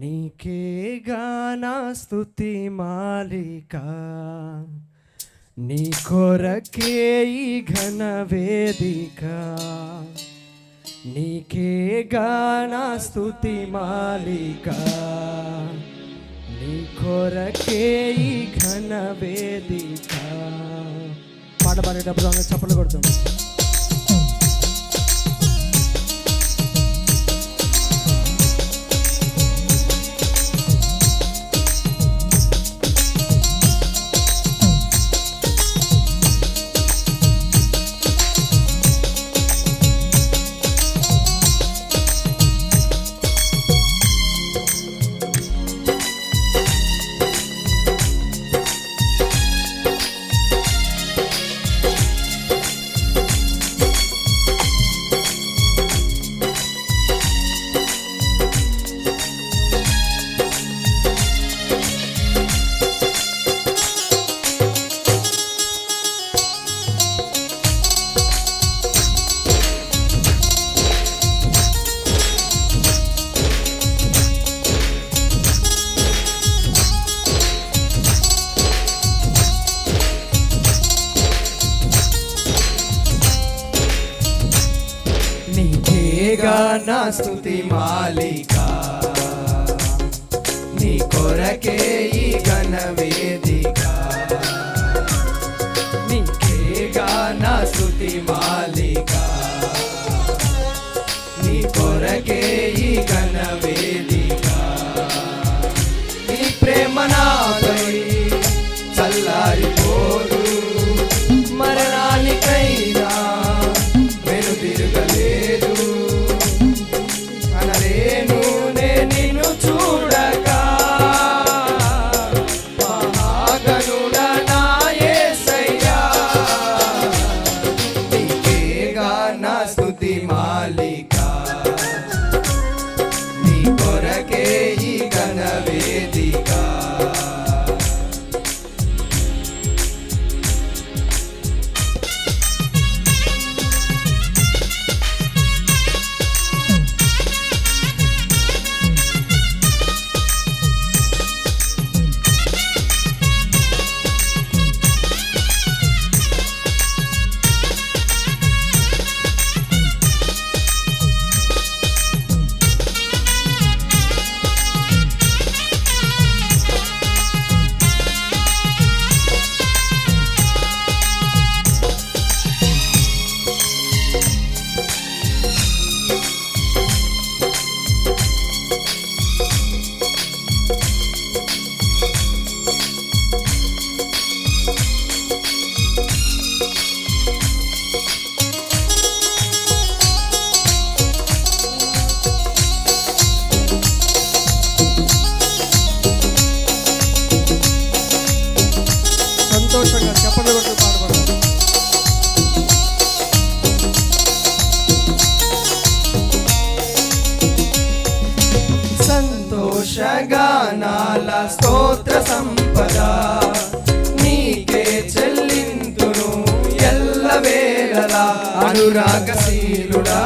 నీకేగా నా స్థుతి మాలిక. నీ కొరకే ఈ ఘన వేదిక. నీకేగా నా స్థుతి మాలిక. నీ కొరకే ఈ ఘన వేదిక. పాట పాడేటప్పుడు అందరూ చప్పట్లు కొడుతాం నీకేగా నా స్థుతి మాలిక. నీ కొరకే ఈ ఘన వేదిక. నీకేగా నా స్థుతి మాలికా. సంతోషంగా చెప్పండి సంతోషగానాల స్తోత్ర సంపద నీకే చెల్లింతును అనురాగశీలుడా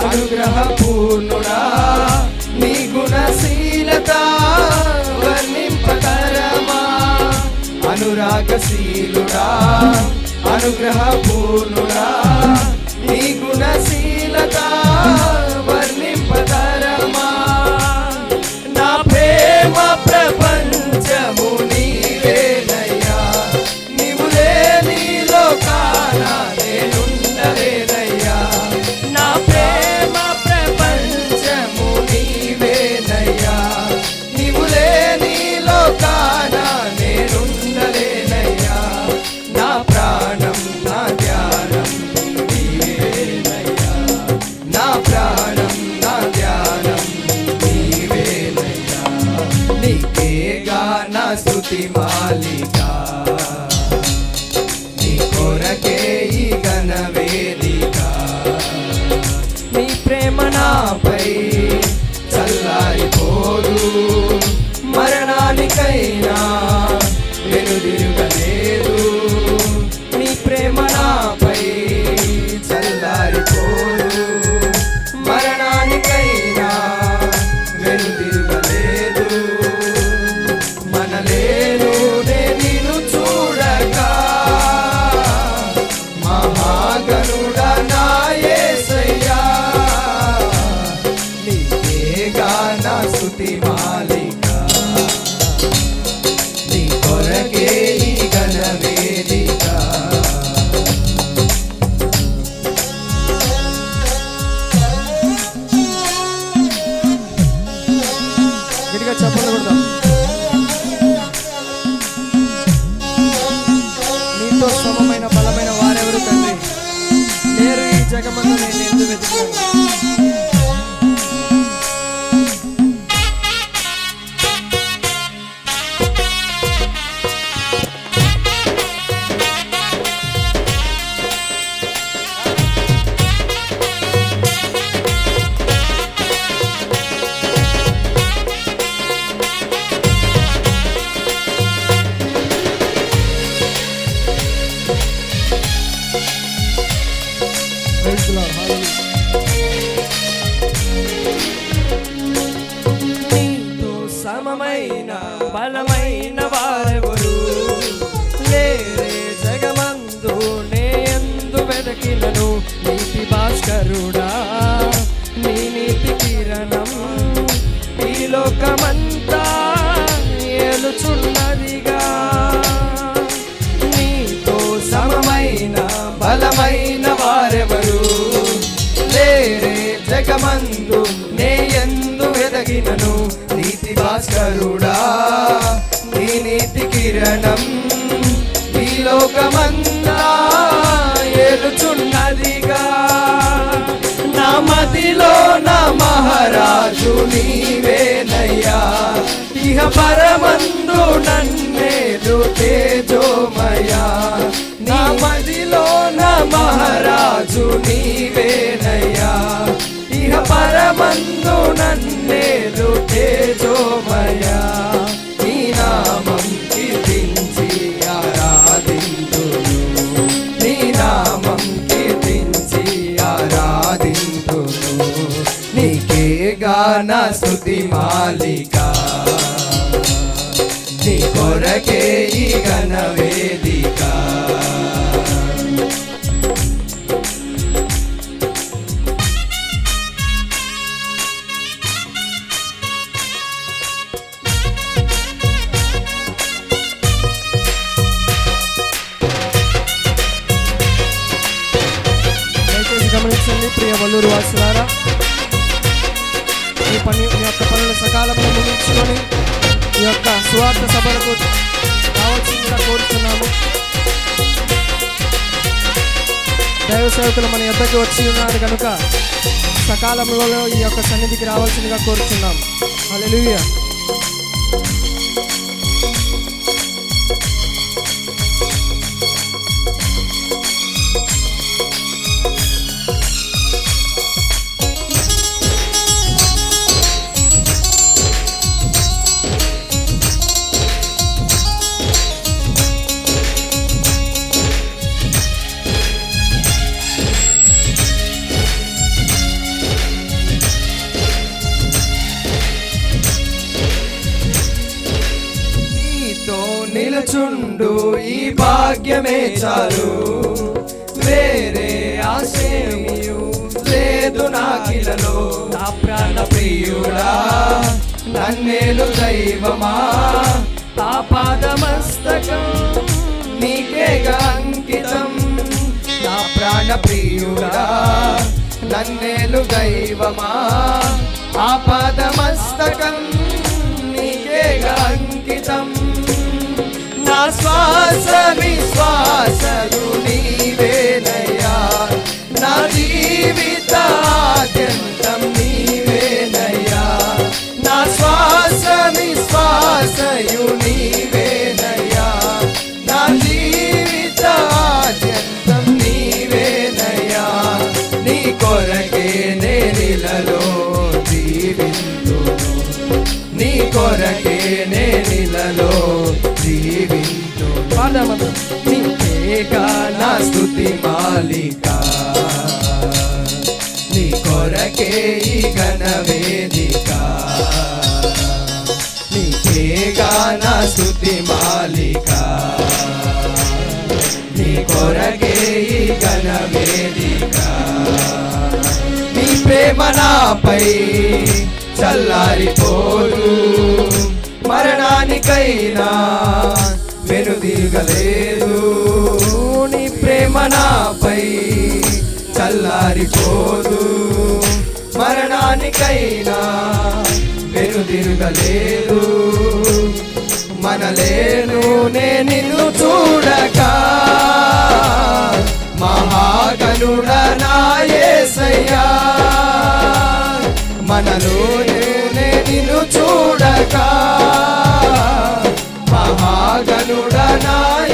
అనుగ్రహ పూర్ణుడా అనురాగశీలుడా అనుగ్రహ పూర్ణుడా నీ గుణశీలత ప్రేమ got a chapa. నీతో సమమైన బలమైన వారెవరు? లేరే జగమందు నే ఎందు వెదకినను నీతి భాస్కరుడా. నీ నీతి కిరణం ఈ లోకమంతా ఏలుచున్నదిగా నందు నే ఎందు వెదగినను నీతి భాస్కరుడా నీ నీతి కిరణం నీ లోకమంతా ఏలుచున్నదిగా. నా మదిలో నా మహారాజు నీవేనయ్యా. ఇహ పరమందు నన్నేదు తేజోమయా నా మదిలో నా మహారాజు నీవేనయ్యా. నామందు నన్నేలు తేజోమయా నీ నామం కీర్తించి ఆరాధింతును నీ నామం కీర్తించి ఆరాధింతును నీకే గాన స్తుతి మాలిక. నీ కొరకే ఈ గణవేద ప్రియ వల్లూరు వాసులారా మీ పని మీ యొక్క పనులు సకాలంలో ముగించుకొని ఈ యొక్క సువార్త సభలకు రావాల్సిందిగా కోరుతున్నాము. దైవ సేవకులు మన యొద్దకు వచ్చి ఉన్నారు కనుక సకాలంలో ఈ యొక్క సన్నిధికి రావాల్సిందిగా కోరుతున్నాం అది భాగ్యమే చాలు. వేరే ఆశయమియు లేదు నాకిలలో. నా ప్రాణ ప్రియుడా నన్నేలు దైవమా? ఆపాదమస్తకం నీకేగా అంకితం. నా ప్రాణ ప్రియుడా నన్నేలు దైవమా? ఆ పాదమస్తకం నా శ్వాస కొరకే ఈ ఘన వేదిక నీ ప్రేమ నాపై చల్లారిపోదు మరణానికైనా వెనుదిరగలేదు నీ ప్రేమ నాపై చల్లారిపోదు మరణానికైనా వెనుదిరగలేదు మనలేను మహాగనుడనాయసయ్యా. మనలో నిన్ను చూడక. మహాగనుడనాయ